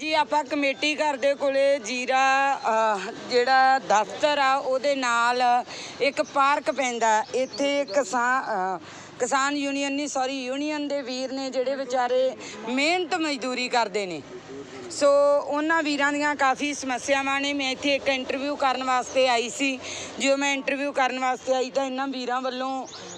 ਜੀ, ਆਪਾਂ ਕਮੇਟੀ ਘਰ ਦੇ ਕੋਲੇ ਜੀਰਾ ਜਿਹੜਾ ਦਫ਼ਤਰ ਆ, ਉਹਦੇ ਨਾਲ ਇੱਕ ਪਾਰਕ ਪੈਂਦਾ। ਇੱਥੇ ਕਿਸਾਨ ਕਿਸਾਨ ਯੂਨੀਅਨ ਨਹੀਂ ਸੌਰੀ ਯੂਨੀਅਨ ਦੇ ਵੀਰ ਨੇ ਜਿਹੜੇ ਵਿਚਾਰੇ ਮਿਹਨਤ ਮਜ਼ਦੂਰੀ ਕਰਦੇ ਨੇ। ਸੋ ਉਹਨਾਂ ਵੀਰਾਂ ਦੀਆਂ ਕਾਫੀ ਸਮੱਸਿਆਵਾਂ ਨੇ। ਮੈਂ ਇੱਥੇ ਇੱਕ ਇੰਟਰਵਿਊ ਕਰਨ ਵਾਸਤੇ ਆਈ ਸੀ। ਜੋ ਮੈਂ ਇੰਟਰਵਿਊ ਕਰਨ ਵਾਸਤੇ ਆਈ ਤਾਂ ਇਹਨਾਂ ਵੀਰਾਂ ਵੱਲੋਂ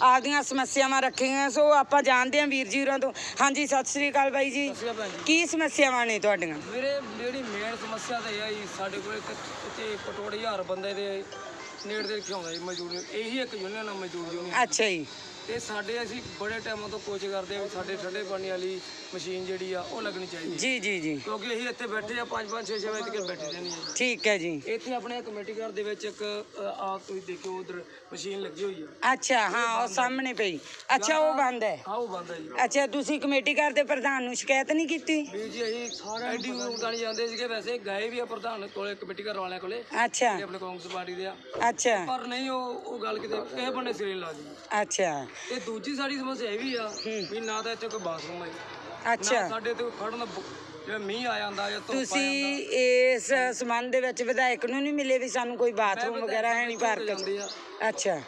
ਆਪਦੀਆਂ ਸਮੱਸਿਆਵਾਂ ਰੱਖੀਆਂ ਸੋ ਆਪਾਂ ਜਾਣਦੇ ਹਾਂ ਵੀਰ ਜੀ ਹੋਰਾਂ ਤੋਂ। ਹਾਂਜੀ ਸਤਿ ਸ੍ਰੀ ਅਕਾਲ ਬਾਈ ਜੀ। ਸਤਿ ਸ਼੍ਰੀ ਅਕਾਲ ਭੈਣ ਜੀ। ਕੀ ਸਮੱਸਿਆਵਾਂ ਨੇ ਤੁਹਾਡੀਆਂ? ਮੇਰੇ ਜਿਹੜੀ ਮੇਨ ਸਮੱਸਿਆ ਤਾਂ ਇਹ ਆ ਜੀ ਸਾਡੇ ਕੋਲ ਇੱਕ ਇੱਥੇ ਪਟੋੜ ਹਜ਼ਾਰ ਬੰਦੇ ਦੇ ਨੇੜੇ ਦੇ ਖਿਆਉਂਦਾ ਜੀ ਮਜ਼ਦੂਰ। ਇਹੀ ਇੱਕ ਯੂਨੀਅਨ ਆ ਮਜ਼ਦੂਰ ਯੂਨੀਅਨ ਅੱਛਾ ਜੀ। ਤੇ ਸਾਡੇ ਅਸੀਂ ਬੜੇ ਟਾਈਮਾਂ ਤੋਂ ਕੋਸ਼ਿਸ਼ ਕਰਦੇ ਆ ਵੀ ਸਾਡੇ ਠੰਡੇ ਪਾਣੀ ਵਾਲੀ ਮਸ਼ੀਨ ਜਿਹੜੀ ਆ ਉਹ ਲੱਗਣੀ ਚਾਹੀਦੀ ਜੀ ਜੀ ਜੀ। ਕਿਉਂਕਿ ਅਸੀਂ ਇੱਥੇ ਬੈਠੇ ਆ 5 5 6 6 ਵਜੇ ਤੱਕ ਬੈਠੇ ਰਹਿੰਦੇ ਆ ਠੀਕ ਹੈ ਜੀ। ਇੱਥੇ ਆਪਣੇ ਕਮੇਟੀ ਘਰ ਦੇ ਵਿੱਚ ਇੱਕ ਅ, ਆ ਤੁਸੀਂ ਦੇਖਿਓ ਉਧਰ ਮਸ਼ੀਨ ਲੱਗੀ ਹੋਈ ਆ। ਅੱਛਾ ਹਾਂ ਉਹ ਸਾਹਮਣੇ ਪਈ। ਅੱਛਾ ਉਹ ਬੰਦ ਹੈ। ਆਹ ਉਹ ਬੰਦ ਆ ਜੀ। ਅੱਛਾ ਤੁਸੀਂ ਕਮੇਟੀ ਘਰ ਦੇ ਪ੍ਰਧਾਨ ਨੂੰ ਸ਼ਿਕਾਇਤ ਨਹੀਂ ਕੀਤੀ? ਜੀ ਅਸੀਂ ਸਾਰੇ ਐਡੀ ਨਹੀਂ ਜਾਂਦੇ ਸੀਗੇ ਵੈਸੇ ਗਏ ਵੀ ਆ ਪ੍ਰਧਾਨ ਕੋਲੇ ਕਮੇਟੀ ਘਰ ਵਾਲਿਆਂ ਕੋਲੇ। ਅੱਛਾ। ਜਿਹੜੇ ਆਪਣੇ ਕਾਂਗਰਸ ਪਾਰਟੀ ਦੇ ਆ। ਅੱਛਾ। ਪਰ ਨਹੀਂ ਉਹ ਉਹ ਗੱਲ ਕਿਤੇ ਕਿਸੇ ਬੰਨੇ ਸਿਰੇ ਲਾ ਦੀ ਅੱਛਾ। ਤੇ ਦੂਜੀ ਸਾਡੀ ਸਮੱਸਿਆ ਇਹ ਵੀ ਆ ਵੀ ਨਾ ਤਾਂ ਇੱਥੇ ਕੋਈ ਬਾਥਰੂਮ ਹੈ ਅੱਛਾ। ਸਾਡੇ ਤੇ ਖੜਨ ਜਿਵੇਂ ਮੀਂਹ ਆ ਜਾਂਦਾ ਜਾਂ ਧੁੱਪ ਆ ਤੁਸੀਂ ਇਸ ਸੰਬੰਧ ਦੇ ਵਿੱਚ ਵਿਧਾਇਕ ਨੂੰ ਨਹੀਂ ਮਿਲੇ ਵੀ ਸਾਨੂੰ ਕੋਈ ਬਾਥਰੂਮ ਵਗੈਰਾ ਹੈ ਨਹੀਂ ਪਾਰਕ ਅੱਛਾ।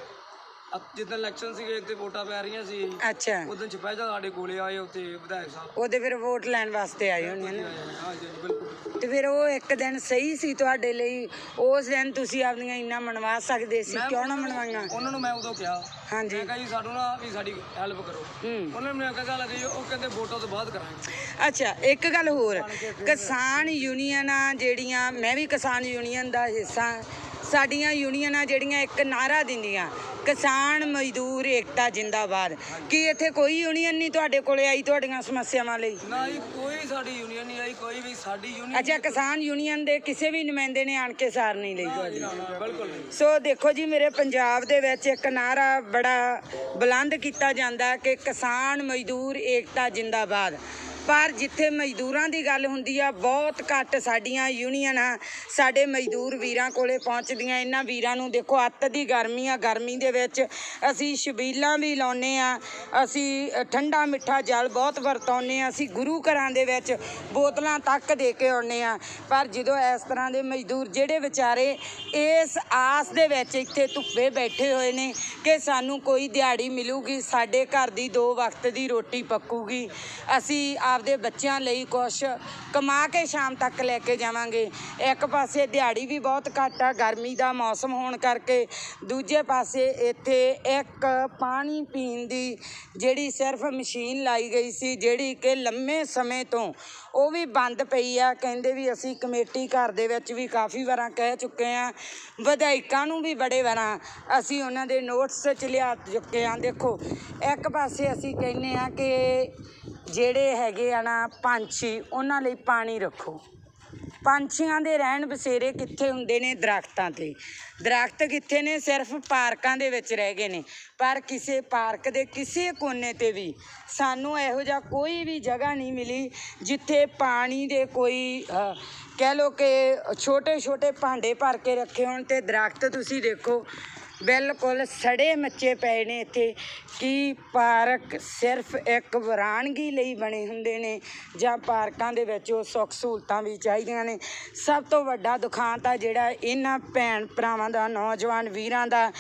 ਜਿੱਦਾਂ ਇਲੈਕਸ਼ਨ ਸੀਗੇ ਤੇ ਵੋਟਾਂ ਪੈ ਰਹੀਆਂ ਸੀ। ਅੱਛਾ। ਉਦੋਂ ਚਪੈਜਾ ਸਾਡੇ ਕੋਲੇ ਆਏ ਉੱਥੇ ਵਿਧਾਇਕ ਸਾਹਿਬ। ਉਹਦੇ ਫਿਰ ਵੋਟ ਲੈਣ ਵਾਸਤੇ ਆਏ ਹੋਣੇ ਨਾ। ਹਾਂ ਜੀ ਬਿਲਕੁਲ। ਤੇ ਫਿਰ ਉਹ ਇੱਕ ਦਿਨ ਸਹੀ ਸੀ ਤੁਹਾਡੇ ਲਈ ਉਸ ਦਿਨ ਤੁਸੀਂ ਆਪਣੀਆਂ ਇੰਨਾ ਮਨਵਾ ਸਕਦੇ ਸੀ ਕਿਉਂ ਨਾ ਮਨਵਾਈਆਂ? ਉਹਨਾਂ ਨੂੰ ਮੈਂ ਉਦੋਂ ਕਿਹਾ। ਹਾਂਜੀ। ਮੈਂ ਕਿਹਾ ਜੀ ਸਾਨੂੰ ਨਾ ਵੀ ਸਾਡੀ ਹੈਲਪ ਕਰੋ। ਹੂੰ। ਉਹਨਾਂ ਨੇ ਮੈਨੂੰ ਇੱਕ ਗੱਲ ਕਹੀ ਉਹ ਕਹਿੰਦੇ ਵੋਟਾਂ ਤੋਂ ਬਾਅਦ ਕਰਾਂਗੇ। ਅੱਛਾ ਇੱਕ ਗੱਲ ਹੋਰ। ਕਿਸਾਨ ਯੂਨੀਅਨਾਂ ਜਿਹੜੀਆਂ ਮੈਂ ਵੀ ਕਿਸਾਨ ਯੂਨੀਅਨ ਦਾ ਹਿੱਸਾ ਸਾਡੀਆਂ ਯੂਨੀਅਨਾਂ ਜਿਹੜੀਆਂ ਇੱਕ ਨਾਰਾ ਦਿੰਦੀਆਂ ਕਿਸਾਨ ਮਜ਼ਦੂਰ ਏਕਤਾ ਜਿੰਦਾਬਾਦ। ਕੀ ਇੱਥੇ ਕੋਈ ਯੂਨੀਅਨ ਨਹੀਂ ਤੁਹਾਡੇ ਕੋਲੇ ਆਈ ਤੁਹਾਡੀਆਂ ਸਮੱਸਿਆਵਾਂ ਲਈ? ਨਾ ਜੀ ਕੋਈ ਸਾਡੀ ਯੂਨੀਅਨ ਨਹੀਂ ਆਈ ਕੋਈ ਵੀ ਸਾਡੀ ਯੂਨੀਅਨ ਅੱਛਾ ਕਿਸਾਨ ਯੂਨੀਅਨ ਦੇ ਕਿਸੇ ਵੀ ਨੁਮਾਇੰਦੇ ਨੇ ਆਣ ਕੇ ਸਾਰ ਨਹੀਂ ਲਈ ਤੁਹਾਡੀ? ਬਿਲਕੁਲ ਨਹੀਂ। ਸੋ ਦੇਖੋ ਜੀ ਮੇਰੇ ਪੰਜਾਬ ਦੇ ਵਿੱਚ ਇੱਕ ਨਾਰਾ ਬੜਾ ਬੁਲੰਦ ਕੀਤਾ ਜਾਂਦਾ ਕਿ ਕਿਸਾਨ ਮਜ਼ਦੂਰ ਏਕਤਾ ਜਿੰਦਾਬਾਦ। ਪਰ ਜਿੱਥੇ ਮਜ਼ਦੂਰਾਂ ਦੀ ਗੱਲ ਹੁੰਦੀ ਆ, ਬਹੁਤ ਘੱਟ ਸਾਡੀਆਂ ਯੂਨੀਅਨਾਂ ਸਾਡੇ ਮਜ਼ਦੂਰ ਵੀਰਾਂ ਕੋਲੇ ਪਹੁੰਚਦੀਆਂ। ਇਹਨਾਂ ਵੀਰਾਂ ਨੂੰ ਦੇਖੋ, ਅੱਤ ਦੀ ਗਰਮੀ ਆ, ਗਰਮੀ ਦੇ ਵਿੱਚ ਅਸੀਂ ਛਬੀਲਾਂ ਵੀ ਲਾਉਨੇ ਆ, ਅਸੀਂ ਠੰਡਾ ਮਿੱਠਾ ਜਲ ਬਹੁਤ ਵਰਤਾਉਂਦੇ ਆ, ਅਸੀਂ ਗੁਰੂ ਘਰਾਂ ਦੇ ਵਿੱਚ ਬੋਤਲਾਂ ਤੱਕ ਦੇ ਕੇ ਆਉਂਦੇ ਆ। ਪਰ ਜਦੋਂ ਇਸ ਤਰ੍ਹਾਂ ਦੇ ਮਜ਼ਦੂਰ ਜਿਹੜੇ ਵਿਚਾਰੇ ਇਸ ਆਸ ਦੇ ਵਿੱਚ ਇੱਥੇ ਧੁੱਪੇ ਬੈਠੇ ਹੋਏ ਨੇ ਕਿ ਸਾਨੂੰ ਕੋਈ ਦਿਹਾੜੀ ਮਿਲੂਗੀ, ਸਾਡੇ ਘਰ ਦੀ ਦੋ ਵਕਤ ਦੀ ਰੋਟੀ ਪੱਕੂਗੀ, ਅਸੀਂ ਆਪਦੇ ਬੱਚਿਆਂ ਲਈ ਕੁਛ ਕਮਾ ਕੇ ਸ਼ਾਮ ਤੱਕ ਲੈ ਕੇ ਜਾਵਾਂਗੇ। ਇੱਕ ਪਾਸੇ ਦਿਹਾੜੀ ਵੀ ਬਹੁਤ ਘੱਟ ਆ, ਗਰਮੀ ਦਾ ਮੌਸਮ ਹੋਣ ਕਰਕੇ। ਦੂਜੇ ਪਾਸੇ ਇੱਥੇ ਇੱਕ ਪਾਣੀ ਪੀਣ ਦੀ ਜਿਹੜੀ ਸਿਰਫ ਮਸ਼ੀਨ ਲਾਈ ਗਈ ਸੀ, ਜਿਹੜੀ ਕਿ ਲੰਮੇ ਸਮੇਂ ਤੋਂ ਉਹ ਵੀ ਬੰਦ ਪਈ ਆ। ਕਹਿੰਦੇ ਵੀ ਅਸੀਂ ਕਮੇਟੀ ਘਰ ਦੇ ਵਿੱਚ ਵੀ ਕਾਫੀ ਵਾਰਾਂ ਕਹਿ ਚੁੱਕੇ ਆ। ਵਿਧਾਇਕਾਂ ਨੂੰ ਵੀ ਬੜੇ ਵਾਰਾਂ ਅਸੀਂ ਉਹਨਾਂ ਦੇ ਨੋਟਸ 'ਚ ਲਿਆ ਚੁੱਕੇ ਆ। ਦੇਖੋ, ਇੱਕ ਪਾਸੇ ਅਸੀਂ ਕਹਿੰਨੇ ਆ ਕਿ ਜਿਹੜੇ ਹੈਗੇ ਆ ਨਾ ਪੰਛੀ, ਉਹਨਾਂ ਲਈ ਪਾਣੀ ਰੱਖੋ। ਪੰਛੀਆਂ ਦੇ ਰਹਿਣ ਬਸੇਰੇ ਕਿੱਥੇ ਹੁੰਦੇ ਨੇ? ਦਰਖਤਾਂ ਤੇ। ਦਰਖਤ ਕਿੱਥੇ ਨੇ? ਸਿਰਫ ਪਾਰਕਾਂ ਦੇ ਵਿੱਚ ਰਹਿ ਗਏ ਨੇ। ਪਰ ਕਿਸੇ ਪਾਰਕ ਦੇ ਕਿਸੇ ਕੋਨੇ ਤੇ ਵੀ ਸਾਨੂੰ ਇਹੋ ਜਿਹਾ ਕੋਈ ਵੀ ਜਗ੍ਹਾ ਨਹੀਂ ਮਿਲੀ ਜਿੱਥੇ ਪਾਣੀ ਦੇ ਕੋਈ ਕਹਿ ਲੋ ਕਿ ਛੋਟੇ ਛੋਟੇ ਭਾਂਡੇ ਭਰ ਕੇ ਰੱਖੇ ਹੋਣ ਤੇ ਦਰਖਤ ਤੁਸੀਂ ਦੇਖੋ। ਬਿਲਕੁਲ ਸੜੇ ਮੱਚੇ ਪਏ ਨੇ ਇੱਥੇ। ਕੀ ਪਾਰਕ ਸਿਰਫ ਇੱਕ ਵਿਰਾਨਗੀ ਲਈ ਬਣੇ ਹੁੰਦੇ ਨੇ ਜਾਂ ਪਾਰਕਾਂ ਦੇ ਵਿੱਚ ਉਹ ਸੁੱਖ ਸਹੂਲਤਾਂ ਵੀ ਚਾਹੀਦੀਆਂ ਨੇ? ਸਭ ਤੋਂ ਵੱਡਾ ਦੁਖਾਂਤ ਆ ਜਿਹੜਾ ਇਹਨਾਂ ਭੈਣ ਭਰਾਵਾਂ ਦਾ ਨੌਜਵਾਨ ਵੀਰਾਂ ਦਾ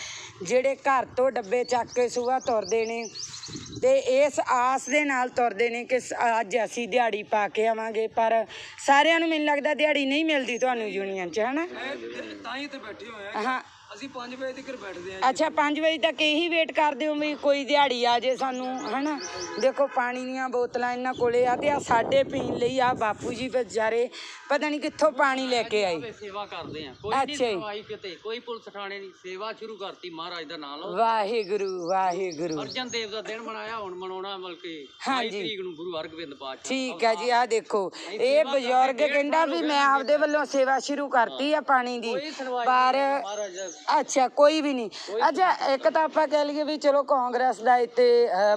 ਜਿਹੜੇ ਘਰ ਤੋਂ ਡੱਬੇ ਚੱਕ ਕੇ ਸੁਬਾਹ ਤੁਰਦੇ ਨੇ ਤੇ ਇਸ ਆਸ ਦੇ ਨਾਲ ਤੁਰਦੇ ਨੇ ਕਿ ਅੱਜ ਅਸੀਂ ਦਿਹਾੜੀ ਪਾ ਕੇ ਆਵਾਂਗੇ। ਪਰ ਸਾਰਿਆਂ ਨੂੰ ਮੈਨੂੰ ਲੱਗਦਾ ਦਿਹਾੜੀ ਨਹੀਂ ਮਿਲਦੀ ਤੁਹਾਨੂੰ ਯੂਨੀਅਨ 'ਚ ਹਨਾ ਤਾਂ ਹੀ ਤੇ ਬੈਠੇ ਹੋਏ ਆ ਹਾਂ। ਅਸੀਂ 5 ਵਜੇ ਤੱਕ ਬੈਠਦੇ ਆ ਅੱਛਾ 5 ਵਜੇ ਤੱਕ ਇਹੀ ਵੇਟ ਕਰਦੇ ਹੋ ਵੀ ਕੋਈ ਦਿਹਾੜੀ ਆ ਜੇ ਸਾਨੂੰ ਹਨਾ? ਦੇਖੋ ਪਾਣੀ ਦੀਆਂ ਬੋਤਲਾਂ ਇਹਨਾਂ ਕੋਲੇ ਆ ਤੇ ਆ ਸਾਡੇ ਪੀਣ ਲਈ ਆ ਬਾਪੂ ਜੀ ਵਿਚਾਰੇ ਪਤਾ ਨਹੀਂ ਕਿੱਥੋਂ ਪਾਣੀ ਲੈ ਕੇ ਆਏ। ਸੇਵਾ ਕਰਦੇ ਆ। ਕੋਈ ਨਹੀਂ ਅੱਛਾ ਜੀ। ਕਿਤੇ ਕੋਈ ਪੁਲਿਸ ਥਾਣੇ ਨਹੀਂ ਸੇਵਾ ਸ਼ੁਰੂ ਕਰਤੀ ਮਹਾਰਾਜ ਦਾ ਨਾਮ ਲਓ। ਵਾਹਿਗੁਰੂ ਵਾਹਿਗੁਰੂ। ਅਰਜਨ ਦੇਵ ਦਾ ਦਿਨ ਮਨਾਇਆ ਹੁਣ ਮਨਾਉਣਾ ਬਲਕਿ 22 ਹਾਂਜੀ। ਤਰੀਕ ਨੂੰ ਗੁਰੂ ਹਰਗੋਬਿੰਦ ਪਾਤਸ਼ਾਹ। ਠੀਕ ਹੈ ਜੀ ਆ ਦੇਖੋ ਇਹ ਬਜ਼ੁਰਗ ਕਹਿੰਦਾ ਵੀ ਮੈਂ ਆਪਦੇ ਵੱਲੋਂ ਸੇਵਾ ਸ਼ੁਰੂ ਕਰਤੀ ਆ ਪਾਣੀ ਦੀ ਪਰ ਮਹਾਰਾਜ ਅੱਛਾ ਕੋਈ ਵੀ ਨਹੀਂ। ਅੱਛਾ ਇੱਕ ਤਾਂ ਆਪਾਂ ਕਹਿ ਲਈਏ ਵੀ ਚਲੋ ਕਾਂਗਰਸ ਦਾ ਇੱਥੇ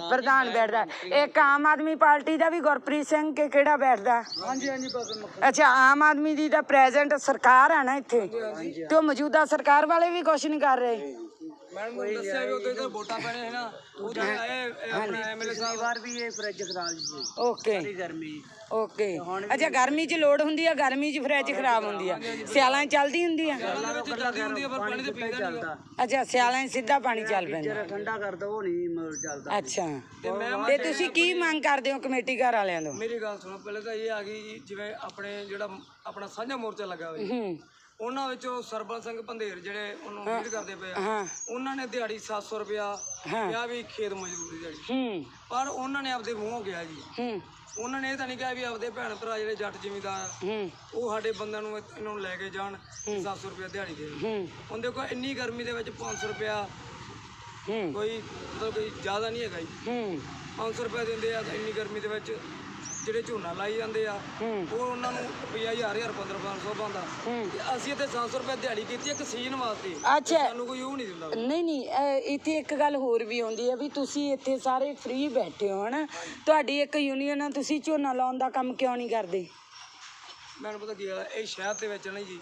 ਪ੍ਰਧਾਨ ਬੈਠਦਾ। ਇੱਕ ਆਮ ਆਦਮੀ ਪਾਰਟੀ ਦਾ ਵੀ ਗੁਰਪ੍ਰੀਤ ਸਿੰਘ ਕਿ ਕਿਹੜਾ ਬੈਠਦਾ? ਹਾਂਜੀ ਹਾਂਜੀ ਬਸ ਅੱਛਾ ਆਮ ਆਦਮੀ ਦੀ ਤਾਂ ਪ੍ਰੈਜ਼ੈਂਟ ਸਰਕਾਰ ਆ ਨਾ ਇੱਥੇ। ਤੇ ਉਹ ਮੌਜੂਦਾ ਸਰਕਾਰ ਵਾਲੇ ਵੀ ਕੁਝ ਨਹੀਂ ਕਰ ਰਹੇ? ਮੈਡਮ ਨੂੰ ਦੱਸਿਆ ਵੀ ਉਦੋਂ ਇਧਰ ਵੋਟਾਂ ਪੈਣੇ ਹੈ ਨਾ ਉਦੋਂ ਆਏ ਇਹ ਆਪਣਾ ਐਮਐਲਏ ਸਾਹਿਬ। ਵਾਰ ਵੀ ਇਹ ਫਰਿੱਜ ਖਰਾਬ ਸੀ। ਓਕੇ। ਗਰਮੀ। ਓਕੇ। ਅੱਛਾ ਗਰਮੀ 'ਚ ਲੋੜ ਹੁੰਦੀ ਆ ਗਰਮੀ 'ਚ ਫਰਿੱਜ ਖਰਾਬ ਹੁੰਦੀ ਆ। ਸਿਆਲਾਂ 'ਚ ਚੱਲਦੀ ਹੁੰਦੀ ਆ? ਉਹਨਾਂ ਦੇ ਵਿੱਚ ਜਲਦੀ ਹੁੰਦੀ ਹੈ ਪਰ ਪਾਣੀ ਤੇ ਪੀਂਦਾ ਨਹੀਂ ਅੱਛਾ ਸਿਆਲਾਂ 'ਚ ਸਿੱਧਾ ਪਾਣੀ ਚੱਲ ਪੈਂਦਾ। ਠੰਡਾ ਕਰਦਾ ਉਹ ਨਹੀਂ ਮਤਲਬ ਚੱਲਦਾ। ਅੱਛਾ। ਤੇ ਤੁਸੀਂ ਕੀ ਮੰਗ ਕਰਦੇ ਹੋ ਕਮੇਟੀ ਘਰ ਵਾਲਿਆਂ ਤੋਂ? ਮੇਰੀ ਗੱਲ ਸੁਣੋ ਪਹਿਲੇ ਤਾਂ ਇਹ ਆ ਗਈ ਜੀ, ਜਿਵੇਂ ਆਪਣੇ ਜਿਹੜਾ ਆਪਣਾ ਸਾਂਝਾ ਮੋਰਚਾ ਲੱਗਾ ਹੋਇਆ ਉਹਨਾਂ ਵਿੱਚੋਂ ਸਰਬਲ ਸਿੰਘ ਪੰਧੇਰ ਜਿਹੜੇ ਉਹਨੂੰ ਲੀਡ ਕਰਦੇ ਪਏ ਆ ਹਾਂ। ਉਹਨਾਂ ਨੇ ਦਿਹਾੜੀ 700 ਰੁਪਿਆ ਹਾਂ। ਕਿਹਾ ਵੀ ਖੇਤ ਮਜ਼ਦੂਰੀ ਦਿਹਾੜੀ। ਹੂੰ। ਪਰ ਉਹਨਾਂ ਨੇ ਆਪਦੇ ਮੂੰਹੋਂ ਕਿਹਾ ਜੀ। ਹੂੰ। ਉਹਨਾਂ ਨੇ ਇਹ ਤਾਂ ਨਹੀਂ ਕਿਹਾ ਵੀ ਆਪਦੇ ਭੈਣ ਭਰਾ ਜਿਹੜੇ ਜੱਟ ਜ਼ਿਮੀਂਦਾਰ ਆ, ਹੂੰ। ਉਹ ਸਾਡੇ ਬੰਦਿਆਂ ਨੂੰ ਇਹਨਾਂ ਨੂੰ ਲੈ ਕੇ ਜਾਣ 700 ਰੁਪਿਆ ਦਿਹਾੜੀ ਦੇ ਹੂੰ। ਹੁਣ ਦੇਖੋ ਇੰਨੀ ਗਰਮੀ ਦੇ ਵਿੱਚ 500 ਰੁਪਿਆ ਹੂੰ। ਕੋਈ ਮਤਲਬ ਕੋਈ ਜ਼ਿਆਦਾ ਨਹੀਂ ਹੈਗਾ ਜੀ। ਹੂੰ। 500 ਰੁਪਏ ਦਿੰਦੇ ਆ ਤਾਂ ਇੰਨੀ ਗਰਮੀ ਦੇ ਵਿੱਚ ਜਿਹੜੇ ਝੋਨਾ ਲਾਈ ਜਾਂਦੇ ਆ ਉਹ ਉਹਨਾਂ ਨੂੰ ਹਜ਼ਾਰ ਹਜ਼ਾਰ 1500 ਬੰਦਾ ਤੇ ਅਸੀਂ ਇੱਥੇ 700 ਰੁਪਏ ਦਿਹਾੜੀ ਕੀਤੀ ਇੱਕ ਸੀਜ਼ਨ ਵਾਸਤੇ। ਅੱਛਾ। ਸਾਨੂੰ ਕੋਈ ਉਹ ਨਹੀਂ ਦਿੰਦਾ ਨਹੀਂ ਨਹੀਂ ਅਹ ਇੱਥੇ ਇੱਕ ਗੱਲ ਹੋਰ ਵੀ ਆਉਂਦੀ ਹੈ ਵੀ ਤੁਸੀਂ ਇੱਥੇ ਸਾਰੇ ਫ੍ਰੀ ਬੈਠੇ ਹੋ ਹਨਾ? ਤੁਹਾਡੀ ਇੱਕ ਯੂਨੀਅਨ ਆ ਤੁਸੀਂ ਝੋਨਾ ਲਾਉਣ ਦਾ ਕੰਮ ਕਿਉਂ ਨਹੀਂ ਕਰਦੇ? ਮੈਨੂੰ ਪਤਾ ਕੀ ਹੈ, ਇਹ ਸ਼ਹਿਰ ਦੇ ਵਿੱਚ ਨਹੀਂ ਜੀ।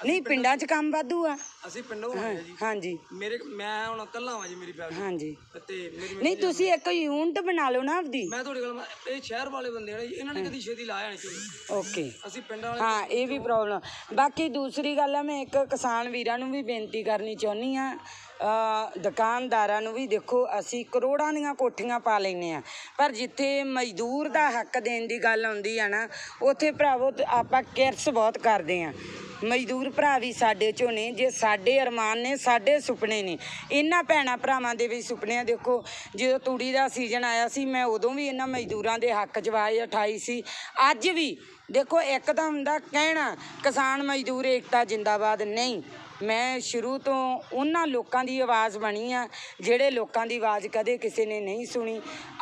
ਨਹੀਂ ਪਿੰਡਾਂ 'ਚ ਕੰਮ ਵਾਧੂ ਆ। ਅਸੀਂ ਪਿੰਡੋਂ ਆਏ ਆ ਜੀ। ਹਾਂਜੀ। ਮੇਰੇ ਮੈਂ ਹੁਣ ਕੱਲਾ ਵਾਂ ਜੀ ਮੇਰੀ ਫੈਮਿਲੀ ਹਾਂਜੀ। ਤੇ ਮੇਰੀ ਨਹੀਂ ਤੁਸੀਂ ਇੱਕ ਯੂਨਿਟ ਬਣਾ ਲਓ ਨਾ ਆਪਦੀ। ਮੈਂ ਤੁਹਾਡੀ ਗੱਲ ਮੰਨ- ਇਹ ਸ਼ਹਿਰ ਵਾਲੇ ਬੰਦੇ ਆ ਨਾ ਇਹਨਾਂ ਨੇ ਕਦੀ ਛੇਤੀ ਲਾਇਆ ਨਹੀਂ ਚਲੋ ਓਕੇ। ਅਸੀਂ ਪਿੰਡਾਂ ਵਾਲੇ ਹਾਂ ਇਹ ਵੀ ਪ੍ਰੋਬਲਮ ਬਾਕੀ ਦੂਸਰੀ ਗੱਲ ਆ ਮੈਂ ਇੱਕ ਕਿਸਾਨ ਵੀਰਾਂ ਨੂੰ ਵੀ ਬੇਨਤੀ ਕਰਨੀ ਚਾਹੁੰਦੀ ਆ ਦੁਕਾਨਦਾਰਾਂ ਨੂੰ ਵੀ ਦੇਖੋ ਅਸੀਂ ਕਰੋੜਾਂ ਦੀਆਂ ਕੋਠੀਆਂ ਪਾ ਲੈਨੇ ਆ। ਪਰ ਜਿੱਥੇ ਮਜ਼ਦੂਰ ਦਾ ਹੱਕ ਦੇਣ ਦੀ ਗੱਲ ਆਉਂਦੀ ਆ ਨਾ ਉੱਥੇ ਭਰਾਵੋ ਤੇ ਆਪਾਂ ਕਿਰਸ ਬਹੁਤ ਕਰਦੇ ਆ। ਮਜ਼ਦੂਰ ਭਰਾ ਵੀ ਸਾਡੇ ਚੋਂ ਨੇ, ਜੇ ਸਾਡੇ ਅਰਮਾਨ ਨੇ, ਸਾਡੇ ਸੁਪਨੇ ਨੇ। ਇਹਨਾਂ ਭੈਣਾਂ ਭਰਾਵਾਂ ਦੇ ਵੀ ਸੁਪਨੇ ਆ, ਦੇਖੋ, ਜਦੋਂ ਤੂੜੀ ਦਾ ਸੀਜ਼ਨ ਆਇਆ ਸੀ, ਮੈਂ ਉਦੋਂ ਵੀ ਇਹਨਾਂ ਮਜ਼ਦੂਰਾਂ ਦੇ ਹੱਕ 'ਚ ਆਵਾਜ਼ ਉਠਾਈ ਸੀ। ਅੱਜ ਵੀ, ਦੇਖੋ ਇੱਕ ਤਾਂ ਹੁੰਦਾ ਕਹਿਣਾ, ਕਿਸਾਨ ਮਜ਼ਦੂਰ ਏਕਤਾ ਜਿੰਦਾਬਾਦ ਨਹੀਂ। ਮੈਂ ਸ਼ੁਰੂ ਤੋਂ ਉਹਨਾਂ ਲੋਕਾਂ ਦੀ ਆਵਾਜ਼ ਬਣੀ ਆ, ਜਿਹੜੇ ਲੋਕਾਂ ਦੀ ਆਵਾਜ਼ ਕਦੇ ਕਿਸੇ ਨੇ ਨਹੀਂ ਸੁਣੀ।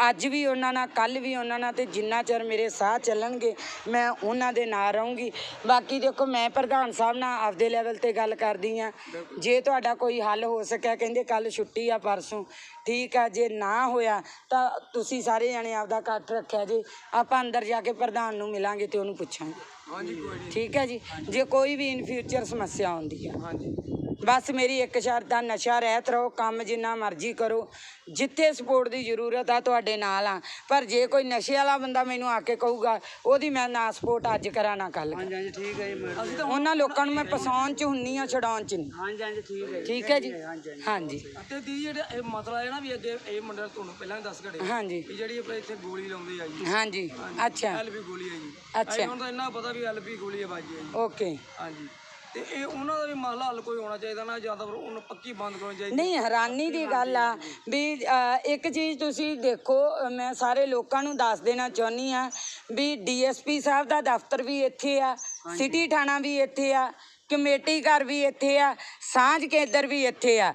ਅੱਜ ਵੀ ਉਹਨਾਂ ਨਾਲ ਕੱਲ ਵੀ ਉਹਨਾਂ ਨਾਲ ਤੇ ਜਿੰਨਾ ਚਿਰ ਮੇਰੇ ਸਾਹ ਚੱਲਣਗੇ, ਮੈਂ ਉਹਨਾਂ ਦੇ ਨਾਲ ਰਹੂੰਗੀ। ਬਾਕੀ ਦੇਖੋ, ਮੈਂ ਪ੍ਰਧਾਨ ਸਾਹਿਬ ਨਾਲ ਆਪਦੇ ਲੈਵਲ ਤੇ ਗੱਲ ਕਰਦੀ ਆ। ਜੇ ਤੁਹਾਡਾ ਕੋਈ ਹੱਲ ਹੋ ਸਕਿਆ, ਕਹਿੰਦੇ ਕੱਲ ਛੁੱਟੀ ਆ ਪਰਸੋਂ, ਠੀਕ ਆ, ਜੇ ਨਾ ਹੋਇਆ ਤਾਂ ਤੁਸੀਂ ਸਾਰੇ ਜਣੇ ਆਪਦਾ ਇਕੱਠ ਰੱਖਿਆ ਜੇ। ਆਪਾਂ ਅੰਦਰ ਜਾ ਕੇ ਪ੍ਰਧਾਨ ਨੂੰ ਮਿਲਾਂਗੇ ਤੇ ਉਹਨੂੰ ਪੁੱਛਾਂਗੇ। ਹਾਂਜੀ ਕੋਈ ਨਹੀਂ ਠੀਕ ਹੈ ਜੀ। ਜੇ ਕੋਈ ਵੀ ਇਨ ਫਿਊਚਰ ਸਮੱਸਿਆ ਆਉਂਦੀ ਹਾਂਜੀ। ਬਸ ਮੇਰੀ ਇੱਕ ਸ਼ਰਤ ਆ ਨਸ਼ਾ ਰਹਿਤ ਰਹੋ ਕੰਮ ਜਿੰਨਾ ਮਰਜ਼ੀ ਕਰੋ। ਜਿੱਥੇ ਸਪੋਰਟ ਦੀ ਜ਼ਰੂਰਤ ਆ ਤੁਹਾਡੇ ਨਾਲ ਆ। ਪਰ ਜੇ ਕੋਈ ਨਸ਼ੇ ਵਾਲਾ ਬੰਦਾ ਮੈਨੂੰ ਆ ਕੇ ਕਹੂਗਾ ਉਹਦੀ ਮੈਂ ਨਾ ਸਪੋਰਟ ਅੱਜ ਕਰਾਂ ਨਾ ਕੱਲ ਹਾਂਜੀ ਹਾਂਜੀ ਠੀਕ ਹੈ ਜੀ ਮੈਡਮ ਅਸੀਂ ਤਾਂ ਉਹਨਾਂ ਲੋਕਾਂ ਨੂੰ ਮੈਂ ਪਸਾਉਣ ਚ ਹੁੰਨੀ ਆ ਛਡਾਉਣ ਚ ਨਹੀਂ। ਹਾਂਜੀ ਹਾਂਜੀ ਠੀਕ ਹੈ ਜੀ। ਠੀਕ ਹੈ ਜੀ? ਹਾਂਜੀ ਹਾਂਜੀ ਹਾਂਜੀ। ਅਤੇ ਦੀ ਜਿਹੜਾ ਇਹ ਮਸਲਾ ਹੈ ਨਾ ਵੀ ਅੱਗੇ ਇਹ ਮੁੰਡਾ ਤੁਹਾਨੂੰ ਪਹਿਲਾਂ ਵੀ ਦੱਸ ਘੜੇ। ਹਾਂਜੀ। ਵੀ ਜਿਹੜੀ ਆਪਣੇ ਇੱਥੇ ਗੋਲੀ ਲਾਉਂਦੇ ਆ ਜੀ। ਹਾਂਜੀ। ਅੱਛਾ। ਐਲਬੀ ਗੋਲੀ ਹੈ ਜੀ। ਅੱਛਾ। ਹੁਣ ਤਾਂ ਇੰਨਾ ਪਤਾ ਵੀ ਐਲਬੀ ਗੋਲੀ ਹੈ ਬਾਜੀ ਜੀ। ਓਕੇ। ਹਾਂਜੀ। ਤੇ ਇਹ ਉਹਨਾਂ ਦਾ ਵੀ ਮਸਲਾ ਹੱਲ ਕੋਈ ਹੋਣਾ ਚਾਹੀਦਾ ਨਾ ਜਾਂ ਤਾਂ ਫਿਰ ਉਹਨੂੰ ਪੱਕੀ ਬੰਦ ਕਰਨੀ ਚਾਹੀਦੀ। ਨਹੀਂ ਹੈਰਾਨੀ ਦੀ ਗੱਲ ਆ ਵੀ ਅ, ਇੱਕ ਚੀਜ਼ ਤੁਸੀਂ ਦੇਖੋ ਅ, ਮੈਂ ਸਾਰੇ ਲੋਕਾਂ ਨੂੰ ਦੱਸ ਦੇਣਾ ਚਾਹੁੰਦੀ ਆ ਵੀ ਡੀਐਸਪੀ ਸਾਹਿਬ ਦਾ ਦਫ਼ਤਰ ਵੀ ਇੱਥੇ ਆ ਸਿਟੀ ਥਾਣਾ ਵੀ ਇੱਥੇ ਆ ਕਮੇਟੀ ਘਰ ਵੀ ਇੱਥੇ ਆ ਸਾਂਝ ਕੇਂਦਰ ਵੀ ਇੱਥੇ ਆ।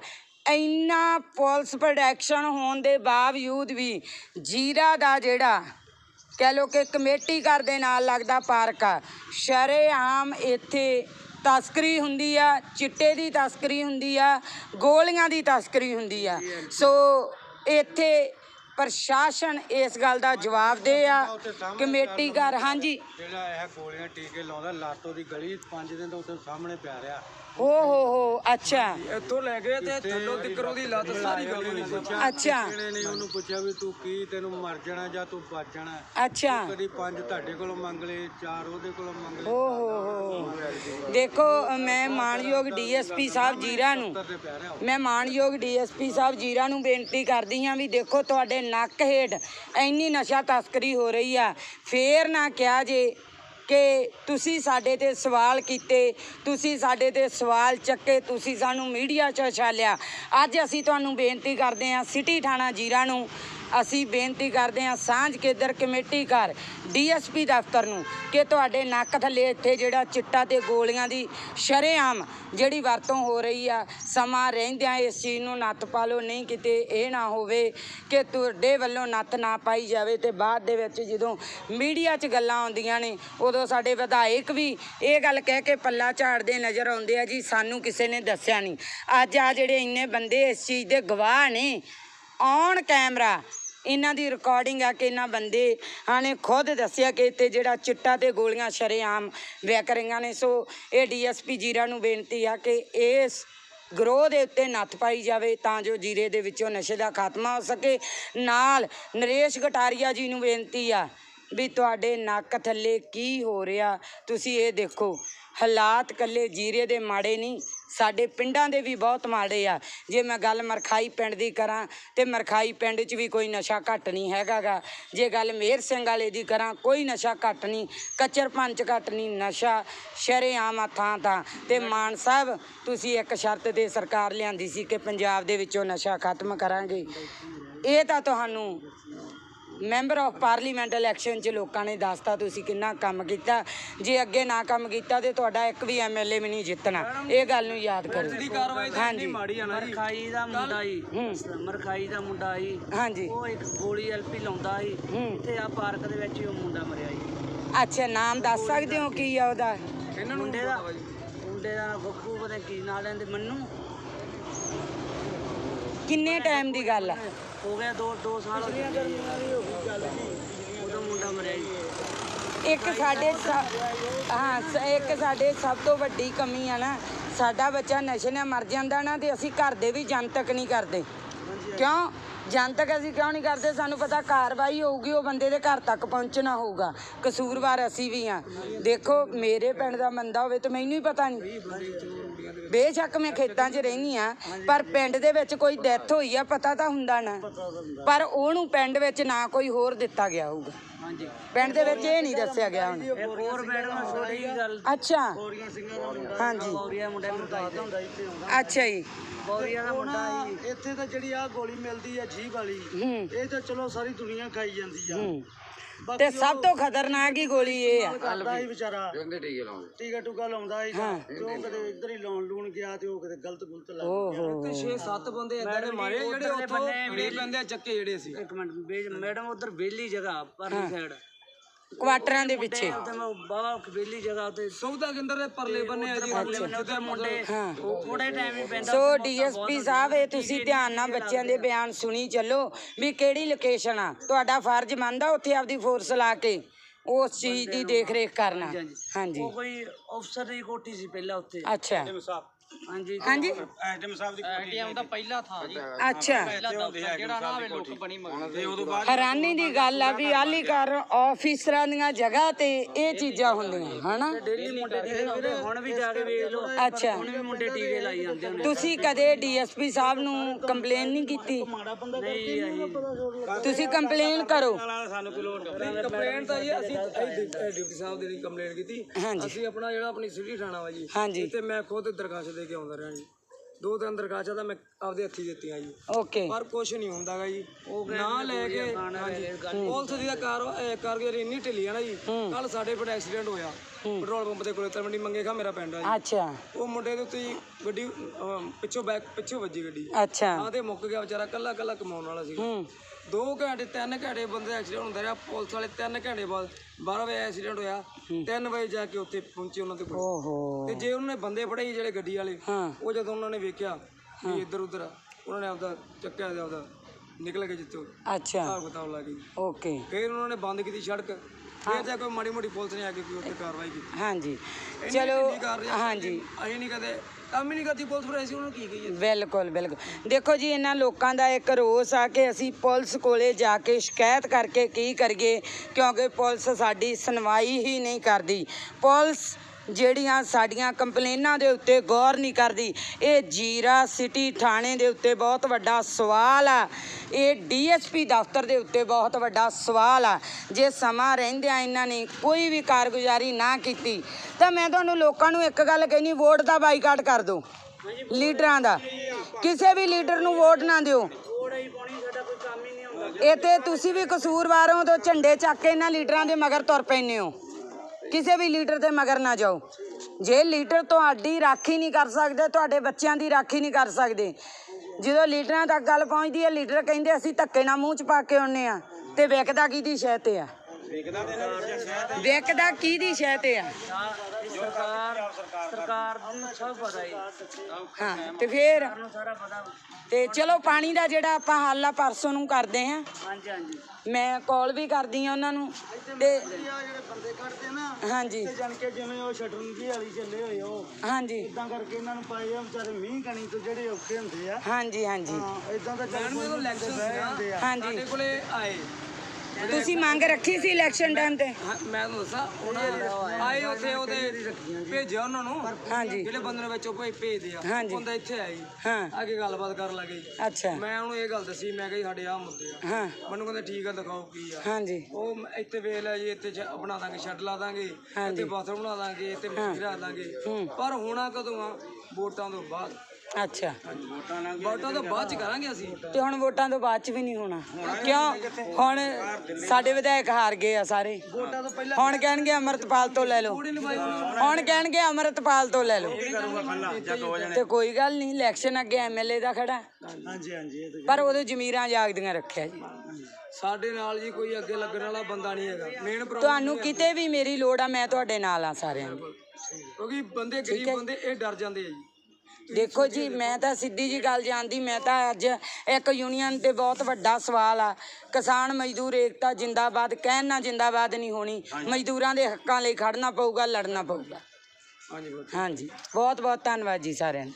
ਇੰਨਾ ਪੁਲਿਸ ਪ੍ਰੋਟੈਕਸ਼ਨ ਹੋਣ ਦੇ ਬਾਵਜੂਦ ਵੀ ਜੀਰਾ ਦਾ ਜਿਹੜਾ ਕਹਿ ਲੋ ਕਿ ਕਮੇਟੀ ਘਰ ਦੇ ਨਾਲ ਲੱਗਦਾ ਪਾਰਕ ਆ ਸ਼ਰੇਆਮ ਇੱਥੇ ਤਸਕਰੀ ਹੁੰਦੀ ਆ ਚਿੱਟੇ ਦੀ ਤਸਕਰੀ ਹੁੰਦੀ ਆ ਗੋਲੀਆਂ ਦੀ ਤਸਕਰੀ ਹੁੰਦੀ ਆ। ਸੋ ਇੱਥੇ ਪ੍ਰਸ਼ਾਸਨ ਇਸ ਗੱਲ ਦਾ ਜਵਾਬ ਦੇ ਆ। ਕਮੇਟੀ ਘਰ ਹਾਂਜੀ। ਜਿਹੜਾ ਇਹ ਗੋਲੀਆਂ ਟੀਕੇ ਲਾਉਂਦਾ ਲਾਤੋ ਦੀ ਗਲੀ 5 ਦਿਨ ਤੋਂ ਉੱਥੇ ਸਾਹਮਣੇ ਪਿਆ ਰਿਹਾ। ਓ ਹੋ ਹੋ ਅੱਛਾ। ਇੱਥੋਂ ਲੈ ਕੇ ਤੇ ਥੱਲੋਂ ਤਿੱਕਰ ਉਹਦੀ ਲੱਤ ਸਾਰੀ ਗਲੀ ਹੋਈ ਸੀ ਅੱਛਾ। ਇਹਨੇ ਨੇ ਉਹਨੂੰ ਪੁੱਛਿਆ ਵੀ ਤੂੰ ਕੀ ਤੈਨੂੰ ਮਰ ਜਾਣਾ ਜਾਂ ਤੂੰ ਬਚ ਜਾਣਾ। ਅੱਛਾ। ਕਦੀ ਪੰਜ ਤੁਹਾਡੇ ਕੋਲੋਂ ਮੰਗ ਲਏ ਚਾਰ ਉਹਦੇ ਕੋਲੋਂ ਮੰਗ ਲਏ ਓ ਹੋ ਹੋ। ਦੇਖੋ ਮੈਂ ਮਾਨਯੋਗ ਡੀਐਸਪੀ ਸਾਹਿਬ ਜੀਰਾ ਨੂੰ ਮੈਂ ਮਾਨਯੋਗ ਡੀਐਸਪੀ ਸਾਹਿਬ ਜੀਰਾ ਨੂੰ ਬੇਨਤੀ ਕਰਦੀ ਹਾਂ ਵੀ ਦੇਖੋ ਤੁਹਾਡੇ ਨੱਕ ਹੇਠ ਇੰਨੀ ਨਸ਼ਾ ਤਸਕਰੀ ਹੋ ਰਹੀ ਆ। ਫੇਰ ਨਾ ਕਿਹਾ ਜੇ ਕਿ ਤੁਸੀਂ ਸਾਡੇ ਤੇ ਸਵਾਲ ਕੀਤੇ, ਤੁਸੀਂ ਸਾਡੇ ਤੇ ਸਵਾਲ ਚੱਕੇ, ਤੁਸੀਂ ਸਾਨੂੰ ਮੀਡੀਆ 'ਚ ਉਛਾਲਿਆ ਅੱਜ ਅਸੀਂ ਤੁਹਾਨੂੰ ਬੇਨਤੀ ਕਰਦੇ ਹਾਂ, ਸਿਟੀ ਥਾਣਾ ਜੀਰਾ ਨੂੰ ਅਸੀਂ ਬੇਨਤੀ ਕਰਦੇ ਹਾਂ ਸਾਂਝ ਕੇਂਦਰ ਕਮੇਟੀ ਘਰ ਡੀਐਸਪੀ ਦਫ਼ਤਰ ਨੂੰ ਕਿ ਤੁਹਾਡੇ ਨੱਕ ਥੱਲੇ ਇੱਥੇ ਜਿਹੜਾ ਚਿੱਟਾ ਤੇ ਗੋਲੀਆਂ ਦੀ ਸ਼ਰੇਆਮ ਜਿਹੜੀ ਵਰਤੋਂ ਹੋ ਰਹੀ ਆ, ਸਮਾਂ ਰਹਿੰਦਿਆਂ ਇਸ ਚੀਜ਼ ਨੂੰ ਨੱਥ ਪਾ ਲਓ ਨਹੀਂ ਕਿਤੇ ਇਹ ਨਾ ਹੋਵੇ ਕਿ ਤੁਹਾਡੇ ਵੱਲੋਂ ਨੱਥ ਨਾ ਪਾਈ ਜਾਵੇ ਤੇ ਬਾਅਦ ਦੇ ਵਿੱਚ ਜਦੋਂ ਮੀਡੀਆ 'ਚ ਗੱਲਾਂ ਆਉਂਦੀਆਂ ਨੇ, ਉਦੋਂ ਸਾਡੇ ਵਿਧਾਇਕ ਵੀ ਇਹ ਗੱਲ ਕਹਿ ਕੇ ਪੱਲਾ ਝਾੜਦੇ ਨਜ਼ਰ ਆਉਂਦੇ ਆ, ਜੀ ਸਾਨੂੰ ਕਿਸੇ ਨੇ ਦੱਸਿਆ ਨਹੀਂ। ਅੱਜ ਆ ਜਿਹੜੇ ਇੰਨੇ ਬੰਦੇ ਇਸ ਚੀਜ਼ ਦੇ ਗਵਾਹ ਨੇ ਔਨ ਕੈਮਰਾ ਇਹਨਾਂ ਦੀ ਰਿਕਾਰਡਿੰਗ ਆ ਕਿ ਇਹਨਾਂ ਬੰਦੇ ਨੇ ਖੁਦ ਦੱਸਿਆ ਕਿ ਇੱਥੇ ਜਿਹੜਾ ਚਿੱਟਾ ਤੇ ਗੋਲੀਆਂ ਸ਼ਰੇਆਮ ਵਿਕ ਰਹੀਆਂ ਨੇ। ਸੋ ਇਹ ਡੀਐਸਪੀ ਜੀਰਾ ਨੂੰ ਬੇਨਤੀ ਆ ਕਿ ਇਸ ਗਰੋਹ ਦੇ ਉੱਤੇ ਨੱਥ ਪਾਈ ਜਾਵੇ ਤਾਂ ਜੋ ਜੀਰੇ ਦੇ ਵਿੱਚੋਂ ਨਸ਼ੇ ਦਾ ਖਾਤਮਾ ਹੋ ਸਕੇ। ਨਾਲ ਨਰੇਸ਼ ਗਟਾਰੀਆ ਜੀ ਨੂੰ ਬੇਨਤੀ ਆ ਵੀ ਤੁਹਾਡੇ ਨੱਕ ਥੱਲੇ ਕੀ ਹੋ ਰਿਹਾ, ਤੁਸੀਂ ਇਹ ਦੇਖੋ। ਹਾਲਾਤ ਕੱਲੇ ਜੀਰੇ ਦੇ ਮਾੜੇ ਨਹੀਂ ਸਾਡੇ ਪਿੰਡਾਂ ਦੇ ਵੀ ਬਹੁਤ ਮਾੜੇ ਆ। ਜੇ ਮੈਂ ਗੱਲ ਮਰਖਾਈ ਪਿੰਡ ਦੀ ਕਰਾਂ, ਤੇ ਮਰਖਾਈ ਪਿੰਡ 'ਚ ਵੀ ਕੋਈ ਨਸ਼ਾ ਘੱਟ ਨਹੀਂ ਹੈਗਾਗਾ। ਜੇ ਗੱਲ ਮੇਰ ਸਿੰਘ ਵਾਲੇ ਦੀ ਕਰਾਂ, ਕੋਈ ਨਸ਼ਾ ਘੱਟ ਨਹੀਂ, ਕੱਚਰ ਪੰਚ ਘੱਟ ਨਹੀਂ, ਨਸ਼ਾ ਸ਼ਰੇਆਮ ਆ ਥਾਂ ਥਾਂ ਤੇ ਮਾਨ ਸਾਹਿਬ, ਤੁਸੀਂ ਇੱਕ ਸ਼ਰਤ ਤੇ ਸਰਕਾਰ ਲਿਆਂਦੀ ਸੀ ਕਿ ਪੰਜਾਬ ਦੇ ਵਿੱਚੋਂ ਨਸ਼ਾ ਖਤਮ ਕਰਾਂਗੇ। ਇਹ ਤਾਂ ਤੁਹਾਨੂੰ ਮੈਂਬਰ ਆਫ ਪਾਰਲੀਮੈਂਟ ਇਲੈਕਸ਼ਨ 'ਚ ਲੋਕਾਂ ਨੇ ਦੱਸਤਾ ਤੁਸੀਂ ਕਿੰਨਾ ਕੰਮ ਕੀਤਾ। ਜੇ ਅੱਗੇ ਨਾ ਕੰਮ ਕੀਤਾ ਤੇ ਤੁਹਾਡਾ ਇੱਕ ਵੀ ਐਮਐਲਏ ਵੀ ਨਹੀਂ ਜਿੱਤਣਾ। ਇਹ ਗੱਲ ਨੂੰ ਯਾਦ ਕਰੋ। ਦੀ ਕਾਰਵਾਈ ਤਾਂ ਇੰਨੀ ਹਾਂਜੀ ਮਾੜੀ ਆ ਨਾ ਜੀ। ਮਰਖਾਈ ਦਾ ਮੁੰਡਾ ਹੂੰ। ਮਰਖਾਈ ਦਾ ਮੁੰਡਾ ਜੀ। ਹਾਂਜੀ। ਉਹ ਇੱਕ ਗੋਲੀ ਐਲਪੀ ਲਾਉਂਦਾ ਸੀ ਹੂੰ। ਇੱਥੇ ਆ ਪਾਰਕ ਦੇ ਵਿੱਚ ਹੀ ਉਹ ਮੁੰਡਾ ਮਰਿਆ ਜੀ। ਅੱਛਾ ਨਾਮ ਦੱਸ ਸਕਦੇ ਹੋ ਕੀ ਆ ਉਹਦਾ? ਇਹਨਾਂ ਨੂੰ ਮੁੰਡੇ ਦਾ ਮੁੰਡੇ ਦਾ ਬੱਬੂ ਪਤਾ ਕੀ ਨਾਂ ਲੈਂਦੇ ਮੰਨੂ? ਕਿੰਨੇ ਟਾਈਮ ਦੀ ਗੱਲ ਆ? ਹੋ ਗਿਆ 2 2 ਸਾਲ ਹੋ ਗਏ। ਉਹਦਾ ਮੁੰਡਾ ਮਰਿਆ ਜੀ ਇੱਕ ਸਾਡੇ ਹਾਂ ਇੱਕ ਸਾਡੇ ਸਭ ਤੋਂ ਵੱਡੀ ਕਮੀ ਆ ਨਾ ਸਾਡਾ ਬੱਚਾ ਨਸ਼ੇ ਨਾਲ ਮਰ ਜਾਂਦਾ ਨਾ ਤੇ ਅਸੀਂ ਘਰ ਦੇ ਵੀ ਜਨਤਕ ਨਹੀਂ ਕਰਦੇ। ਕਿਉਂ? ਜਨਤਕ ਅਸੀਂ ਕਿਉਂ ਨਹੀਂ ਕਰਦੇ? ਸਾਨੂੰ ਪਤਾ ਕਾਰਵਾਈ ਹੋਊਗੀ ਉਹ ਬੰਦੇ ਦੇ ਘਰ ਤੱਕ ਪਹੁੰਚਣਾ ਹੋਊਗਾ। ਕਸੂਰਵਾਰ ਅਸੀਂ ਵੀ ਆ। ਦੇਖੋ ਮੇਰੇ ਪਿੰਡ ਦਾ ਬੰਦਾ ਹੋਵੇ ਤਾਂ ਮੈਨੂੰ ਹੀ ਪਤਾ ਨਹੀਂ। ਬੇਸ਼ੱਕ ਮੈਂ ਖੇਤਾਂ 'ਚ ਰਹਿੰਦੀ ਆ ਪਰ ਪਿੰਡ ਦੇ ਵਿੱਚ ਕੋਈ ਡੈਥ ਹੋਈ ਆ ਪਤਾ ਤਾਂ ਹੁੰਦਾ ਨਾ। ਪਰ ਉਹਨੂੰ ਪਿੰਡ ਵਿੱਚ ਨਾ ਕੋਈ ਹੋਰ ਦਿੱਤਾ ਗਿਆ ਹੋਊਗਾ। ਹਾਂਜੀ। ਪਿੰਡ ਦੇ ਵਿੱਚ ਇਹ ਨਹੀਂ ਦੱਸਿਆ ਗਿਆ ਹੁਣ। ਇੱਕ ਹੋਰ ਮੈਡਮ ਛੋਟੀ ਜਿਹੀ ਗੱਲ। ਅੱਛਾ। ਬੌਰੀਆਂ ਸਿੰਘਾਂ ਦਾ ਮੁੰਡਾ ਹਾਂਜੀ। ਬੌਰੀਆ ਮੁੰਡੇ ਨੂੰ ਦੱਸਦਾ ਹੁੰਦਾ ਇੱਥੇ ਆਉਂਦਾ। ਅੱਛਾ ਜੀ। ਬੌਰੀਆ ਦਾ ਮੁੰਡਾ ਜੀ ਇੱਥੇ ਤਾਂ ਜਿਹੜੀ ਆ ਗੋਲੀ ਮਿਲਦੀ ਆ ਜੀਭ ਵਾਲੀ ਇਹ ਤਾਂ ਚਲੋ ਸਾਰੀ ਦੁਨੀਆ ਖਾਈ ਜਾਂਦੀ ਆ। ਹੂੰ। ਤੇ ਸਭ ਤੋਂ ਖਤਰਨਾਕ ਹੀ ਗੋਲੀ ਇਹ ਆ। ਕਰਦਾ ਹੀ ਵਿਚਾਰਾ। ਟੀਕਾ ਟੂਕਾ ਲਾਉਂਦਾ ਸੀ ਹਾਂ। ਤੇ ਉਹ ਕਦੇ ਇੱਧਰ ਹੀ ਲਾਉਣ ਲੂਣ ਗਿਆ ਤੇ ਉਹ ਕਦੇ ਗਲਤ ਗੁਲਤ ਲੱਗ ਓਹੋ। 6-7 ਬੰਦੇ ਇਦਾਂ ਦੇ ਮਾਰੇ ਜਿਹੜੇ ਉੱਥੋਂ ਬੰਦੇ ਆ ਚੱਕੇ ਜਿਹੜੇ ਸੀ। ਇੱਕ ਮਿੰਟ ਮੈਡਮ ਉਧਰ ਵਿਹਲੀ ਜਗ੍ਹਾ ਪਰਲੀ ਸਾਈਡ ਕੁਆਟਰਾਂ ਦੇ ਪਿੱਛੇ। ਉੱਥੇ ਮੈਂ ਜਗ੍ਹਾ ਉੱਤੇ ਸੌਦਾ ਕੇਂਦਰ ਦੇ ਪਰਲੇ ਬੰਨੇ ਆ ਜੀ ਉੱਥੇ ਮੁੰਡੇ ਹਾਂ। ਉਹ ਥੋੜੇ ਟਾਈਮ ਹੀ ਪੈਂਦਾ ਸੋ ਡੀਐਸਪੀ ਸਾਹਿਬ ਇਹ ਤੁਸੀਂ ਧਿਆਨ ਨਾਲ ਬੱਚਿਆਂ ਦੇ ਬਿਆਨ ਸੁਣੀ ਚੱਲੋ ਵੀ ਕਿਹੜੀ ਲੋਕੇਸ਼ਨ ਆ? ਤੁਹਾਡਾ ਫਰਜ਼ ਬਣਦਾ ਉੱਥੇ ਆਪਦੀ ਫੋਰਸ ਲਾ ਕੇ ਉਸ ਚੀਜ਼ ਦੀ ਦੇਖ ਰੇਖ ਕਰਨਾ। ਹਾਂਜੀ ਉਹ ਕੋਈ ਅਫਸਰ ਦੀ ਕੋਠੀ ਸੀ ਪਹਿਲਾਂ ਉੱਥੇ। ਅੱਛਾ। ਹਾਂਜੀ। ਹਾਂਜੀ? ਐਟਮ ਸਾਹਿਬ ਦੀ ਐਟੀਐਮ ਦਾ ਪਹਿਲਾ ਥਾਂ ਜੀ। ਅੱਛਾ। ਪਹਿਲਾ ਦਫ਼ਤਰ ਜਿਹੜਾ ਨਾ ਵੇ ਲੁੱਕ ਬਣੀ ਮਗਰ। ਹੈਰਾਨੀ ਦੀ ਗੱਲ ਆ ਵੀ ਆਲੀਕਾਰ ਆਫੀਸਰਾਂ ਦੀਆਂ ਜਗ੍ਹਾ ਤੇ ਇਹ ਚੀਜ਼ਾਂ ਹੁੰਦੀਆਂ ਹਨਾ? ਡੇਲੀ ਮੁੰਡੇ ਟੀਕੇ ਲਾਉਂਦੇ ਹੁਣ ਵੀ ਜਾ ਕੇ ਵੇਖ ਲਓ। ਅੱਛਾ। ਹੁਣ ਵੀ ਮੁੰਡੇ ਟੀਕੇ ਲਾਈ ਜਾਂਦੇ ਹੁੰਦੇ ਤੁਸੀਂ ਕਦੇ ਡੀਐਸਪੀ ਸਾਹਿਬ ਨੂੰ ਕੰਪਲੇਨ ਨਹੀਂ ਕੀਤੀ? ਤੁਸੀਂ ਕੰਪਲੇਨ ਕਰੋ। ਸਾਨੂੰ ਕੋਈ ਲੋੜ ਕੰਪਲੇਂਟ ਤਾਂ ਜੀ ਅਸੀਂ ਡਿਪਟੀ ਸਾਹਿਬ ਦੇ ਲਈ ਕੰਪਲੇਂਟ ਕੀਤੀ। ਅਸੀਂ ਆਪਣਾ ਜਿਹੜਾ ਆਪਣੀ ਸਿਟੀ ਥਾਣਾ ਵਾ ਜੀ ਹਾਂਜੀ। ਤੇ ਮੈਂ ਖੁਦ ਦਰਖਾਸਤ ਦੇ ਕੇ ਆਉਂਦਾ ਰਿਹਾ ਜੀ। ਦੋ ਤਿੰਨ ਦਰਖਾਸਤਾਂ ਤਾਂ ਮੈਂ ਆਪਦੇ ਹੱਥੀ ਦਿੱਤੀਆਂ ਜੀ। ਓਕੇ ਪਰ ਕੁਝ ਨਹੀਂ ਹੁੰਦਾਗਾ ਜੀ। ਨਾ ਲੈ ਕੇ ਹਾਂਜੀ। ਪੁਲਿਸ ਦੀ ਤਾਂ ਕਾਰ ਅਹ ਕਾਰਗੁਜ਼ਾਰੀ ਇੰਨੀ ਢਿੱਲੀ ਆ ਨਾ ਜੀ। ਕੱਲ ਸਾਡੇ ਪਿੰਡ ਐਕਸੀਡੈਂਟ ਹੋਇਆ। ਪੈਟਰੋਲ ਪੰਪ ਦੇ ਕੋਲੇ ਤਰਮੰਡੀ ਮੰਗੇ ਖਾ ਮੇਰਾ ਪਿੰਡ ਆ ਜੀ। ਅੱਛਾ। ਉਹ ਮੁੰਡੇ ਦੇ ਉੱਤੇ ਜੀ ਗੱਡੀ ਅਹ, ਪਿੱਛੋਂ ਬੈਕ ਪਿੱਛੋਂ ਵੱਜੀ ਗੱਡੀ। ਅੱਛਾ। ਆ ਤੇ ਮੁੱਕ ਗਿਆ ਵਿਚਾਰਾ ਕੱਲਾ ਕੱਲਾ ਕਮਾਉਣ ਵਾਲਾ ਸੀ ਹੂੰ। 2 ਘੰਟੇ 3 ਘੰਟੇ ਬੰਦੇ ਐਕਸੀਡੈਂਟ ਹੁੰਦਾ ਰਿਹਾ। ਪੁਲਿਸ ਵਾਲੇ 3 ਘੰਟੇ ਬਾਅਦ 12 ਵਜੇ ਐਕਸੀਡੈਂਟ ਹੋਇਆ। 3 ਵਜੇ ਜਾ ਕੇ ਉੱਥੇ ਪਹੁੰਚੇ ਉਹਨਾਂ ਦੇ ਕੋਲ। ਓਹੋ। ਤੇ ਜੇ ਉਹਨਾਂ ਨੇ ਬੰਦੇ ਫੜੇ ਸੀ ਜਿਹੜੇ ਗੱਡੀ ਵਾਲੇ ਹਾਂ। ਉਹ ਜਦੋਂ ਉਹਨਾਂ ਨੇ ਵੇਖਿਆ ਵੀ ਇੱਧਰ ਉੱਧਰ ਆ, ਉਹਨਾਂ ਨੇ ਆਪਦਾ ਚੱਕਿਆ ਤੇ ਆਪਦਾ ਨਿਕਲ ਕੇ ਜਿੱਥੋਂ ਅੱਛਾ। ਹਿਸਾਬ ਕਿਤਾਬ ਲਾ ਓਕੇ। ਫਿਰ ਉਹਨਾਂ ਨੇ ਬੰਦ ਕੀਤੀ ਸੜਕ। ਫਿਰ ਜਾ ਕੋਈ ਮਾੜੀ ਮੋਟੀ ਪੁਲਿਸ ਨੇ ਆ ਕੇ ਕੋਈ ਉੱਥੇ ਕਾਰਵਾਈ ਕੀਤੀ। ਹਾਂਜੀ। ਇੰਨੀ ਚਲੋ ਹਾਂਜੀ। ਅਸੀਂ ਨਹੀਂ ਕਦੇ ਕੰਮ ਹੀ ਨਹੀਂ ਕਰਦੀ ਪੁਲਿਸ ਫਿਰ ਅਸੀਂ ਉਹਨਾਂ ਨੂੰ ਕੀ ਕਹੀਏ? ਬਿਲਕੁਲ ਬਿਲਕੁਲ। ਦੇਖੋ ਜੀ ਇਹਨਾਂ ਲੋਕਾਂ ਦਾ ਇੱਕ ਰੋਸ ਆ ਕਿ ਅਸੀਂ ਪੁਲਿਸ ਕੋਲੇ ਜਾ ਕੇ ਸ਼ਿਕਾਇਤ ਕਰਕੇ ਕੀ ਕਰੀਏ ਕਿਉਂਕਿ ਪੁਲਿਸ ਸਾਡੀ ਸੁਣਵਾਈ ਹੀ ਨਹੀਂ ਕਰਦੀ। ਪੁਲਿਸ ਜਿਹੜੀਆਂ ਸਾਡੀਆਂ ਕੰਪਲੇਨਾਂ ਦੇ ਉੱਤੇ ਗੌਰ ਨਹੀਂ ਕਰਦੀ। ਇਹ ਜੀਰਾ ਸਿਟੀ ਥਾਣੇ ਦੇ ਉੱਤੇ ਬਹੁਤ ਵੱਡਾ ਸਵਾਲ ਆ। ਇਹ ਡੀਐਸਪੀ ਦਫ਼ਤਰ ਦੇ ਉੱਤੇ ਬਹੁਤ ਵੱਡਾ ਸਵਾਲ ਆ। ਜੇ ਸਮਾਂ ਰਹਿੰਦਿਆਂ ਇਹਨਾਂ ਨੇ ਕੋਈ ਵੀ ਕਾਰਗੁਜ਼ਾਰੀ ਨਾ ਕੀਤੀ ਤਾਂ ਮੈਂ ਤੁਹਾਨੂੰ ਲੋਕਾਂ ਨੂੰ ਇੱਕ ਗੱਲ ਕਹਿਣੀ ਵੋਟ ਦਾ ਬਾਈਕਾਟ ਕਰ ਦਿਓ। ਲੀਡਰਾਂ ਦਾ। ਕਿਸੇ ਵੀ ਲੀਡਰ ਨੂੰ ਵੋਟ ਨਾ ਦਿਓ। ਇਹ ਤੇ ਤੁਸੀਂ ਵੀ ਕਸੂਰਵਾਰ ਹੋ ਤੋਂ ਝੰਡੇ ਚੱਕ ਕੇ ਇਹਨਾਂ ਲੀਡਰਾਂ ਦੇ ਮਗਰ ਤੁਰ ਪੈਂਦੇ ਹੋ। ਕਿਸੇ ਵੀ ਲੀਡਰ ਦੇ ਮਗਰ ਨਾ ਜਾਓ। ਜੇ ਲੀਡਰ ਤੁਹਾਡੀ ਰਾਖੀ ਨਹੀਂ ਕਰ ਸਕਦੇ ਤੁਹਾਡੇ ਬੱਚਿਆਂ ਦੀ ਰਾਖੀ ਨਹੀਂ ਕਰ ਸਕਦੇ ਜਦੋਂ ਲੀਡਰਾਂ ਤੱਕ ਗੱਲ ਪਹੁੰਚਦੀ ਹੈ ਲੀਡਰ ਕਹਿੰਦੇ ਅਸੀਂ ਧੱਕੇ ਨਾਲ ਮੂੰਹ ਚ ਪਾ ਕੇ ਆਉਨੇ ਆ ਤੇ ਵਿਕਦਾ ਕਿਹਦੀ ਸ਼ਹਿ ਤੇ ਆ। ਵਿਕਦਾ ਕਿਹਦੀ ਸ਼ਹਿ ਤੇ ਆ। ਸਰਕਾਰ ਸਰਕਾਰ ਨੂੰ ਸਭ ਪਤਾ ਹੀ। ਹਾਂ ਤੇ ਫੇਰ? ਨੂੰ ਸਾਰਾ ਪਤਾ। ਤੇ ਚਲੋ ਪਾਣੀ ਦਾ ਜਿਹੜਾ ਆਪਾਂ ਹੱਲ ਆ ਪਰਸੋਂ ਨੂੰ ਕਰਦੇ ਹਾਂ। ਹਾਂਜੀ ਹਾਂਜੀ। ਮੈਂ ਕਾਲ ਵੀ ਕਰਦੀ ਆ ਉਹਨਾਂ ਨੂੰ। ਤੇ ਜਿਹੜੇ ਬੰਦੇ ਕੱਢਦੇ ਨਾ ਹਾਂਜੀ। ਜਾਣ ਕੇ ਜਿਵੇਂ ਉਹ ਸ਼ਟਰੰਗੀ ਵਾਲੀ ਚੱਲੇ ਹੋਏ ਉਹ। ਹਾਂਜੀ। ਇਦਾਂ ਕਰਕੇ ਇਹਨਾਂ ਨੂੰ ਪਾਏ ਆ ਵਿਚਾਰੇ ਮੀਂਹ ਕਣੀ ਤੋਂ ਜਿਹੜੇ ਔਖੇ ਹੁੰਦੇ ਆ। ਹਾਂਜੀ ਹਾਂਜੀ। ਹਾਂ ਇਦਾਂ ਦਾ ਚੱਲ ਕੋਈ ਇਲੈਕਸ਼ਨ ਜਾਂਦੇ ਆ। ਹਾਂਜੀ। ਕੋਲੇ ਆਏ। ਤੁਸੀਂ ਮੰਗ ਰੱਖੀ ਸੀ ਇਲੈਕਸ਼ਨ ਟਾਈਮ ਤੇ? ਹਾਂ, ਮੈਂ ਤੁਹਾਨੂੰ ਦੱਸਾਂ ਉਹਨਾਂ ਆਏ ਉੱਥੇ ਉਹਦੇ ਭੇਜਿਆ ਉਹਨਾਂ ਨੂੰ ਹਾਂਜੀ। ਜਿਹੜੇ ਬੰਦੇ ਨੂੰ ਵਿੱਚ ਉਹ ਭੇਜ- ਭੇਜਦੇ ਆ ਹਾਂਜੀ। ਬੰਦਾ ਇੱਥੇ ਆਈ ਹਾਂ। ਅੱਗੇ ਗੱਲਬਾਤ ਕਰਨ ਲੱਗੇ। ਅੱਛਾ। ਮੈਂ ਉਹਨੂੰ ਇਹ ਗੱਲ ਦੱਸੀ ਮੈਂ ਕਿਹਾ ਜੀ ਸਾਡੇ ਆਹ ਮੁੱਦੇ ਆ। ਹਾਂ। ਮੈਨੂੰ ਕਹਿੰਦੇ ਠੀਕ ਆ ਦਿਖਾਓ ਕੀ ਆ। ਹਾਂਜੀ। ਉਹ ਮ- ਇੱਥੇ ਵੇਖ ਲੈ ਜੀ ਇੱਥੇ ਬਣਾ ਦਾਂਗੇ ਸ਼ੈੱਡ ਲਾ ਦਾਂਗੇ ਹਾਂਜੀ। ਇੱਥੇ ਬਾਥਰੂਮ ਬਣਾ ਦਾਂਗੇ ਇੱਥੇ ਮਿਸਤਰੀ ਲਾ ਦਾਂਗੇ। ਪਰ ਹੋਣਾ ਕਦੋਂ ਆ? ਵੋਟਾਂ ਤੋਂ ਬਾਅਦ। ਅੱਛਾ। ਵੋਟਾਂ ਤੋਂ ਬਾਅਦ ਚ ਕਰਾਂਗੇ ਅਸੀਂ। ਤੇ ਹੁਣ ਵੋਟਾਂ ਤੋਂ ਬਾਅਦ ਚ ਵੀ ਨਹੀਂ ਹੋਣਾ। ਕਿਉਂ? ਹੁਣ ਸਾਡੇ ਵਿਧਾਇਕ ਹਾਰ ਗਏ ਆ ਸਾਰੇ। ਵੋਟਾਂ ਤੋਂ ਪਹਿਲਾਂ ਹੁਣ ਕਹਿਣਗੇ ਅਮਰਤਪਾਲ ਤੋਂ ਲੈ ਲਓ। ਹੁਣ ਕਹਿਣਗੇ ਅਮਰਤਪਾਲ ਤੋਂ ਲੈ ਲਓ। ਤੇ ਕੋਈ ਗੱਲ ਨਹੀਂ ਇਲੈਕਸ਼ਨ ਅੱਗੇ ਐਮਐਲਏ ਦਾ ਖੜਾ। ਹਾਂਜੀ ਹਾਂਜੀ ਪਰ ਉਹਦੇ ਜ਼ਮੀਰਾਂ ਜਾਗਦੀਆਂ ਰੱਖਿਆ ਜੀ। ਸਾਡੇ ਨਾਲ ਜੀ ਕੋਈ ਅੱਗੇ ਲੱਗਣ ਵਾਲਾ ਬੰਦਾ ਨਹੀਂ ਹੈਗਾ। ਮੇਨ ਤੁਹਾਨੂੰ ਕਿਤੇ ਵੀ ਮੇਰੀ ਲੋੜ ਆ ਮੈਂ ਤੁਹਾਡੇ ਨਾਲ ਆ ਸਾਰਿਆਂ ਦੀ। ਕਿਉਂਕਿ ਬੰਦੇ ਗਰੀਬ ਬੰਦੇ ਇਹ ਡਰ ਜਾਂਦੇ ਆ ਜੀ। ਦੇਖੋ ਜੀ ਮੈਂ ਤਾਂ ਸਿੱਧੀ ਜੀ ਗੱਲ ਜਾਣਦੀ ਮੈਂ ਤਾਂ ਅੱਜ ਇੱਕ ਯੂਨੀਅਨ ਤੇ ਬਹੁਤ ਵੱਡਾ ਸਵਾਲ ਆ। ਕਿਸਾਨ ਮਜ਼ਦੂਰ ਏਕਤਾ ਜਿੰਦਾਬਾਦ ਕਹਿਣ ਨਾਲ ਜਿੰਦਾਬਾਦ ਨਹੀਂ ਹੋਣੀ। ਮਜ਼ਦੂਰਾਂ ਦੇ ਹੱਕਾਂ ਲਈ ਖੜਨਾ ਪਊਗਾ ਲੜਨਾ ਪਊਗਾ। ਹਾਂਜੀ ਬਹੁਤ ਬਹੁਤ ਧੰਨਵਾਦ ਜੀ ਸਾਰਿਆਂ ਦਾ।